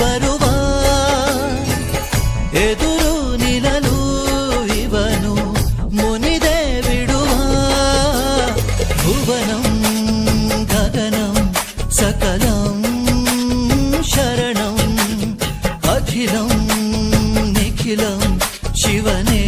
బరువా ఎదురు నిలలు ఇవను మునిదే విడువా భువనం గగనం సకలం శరణం అఖిలం శివనే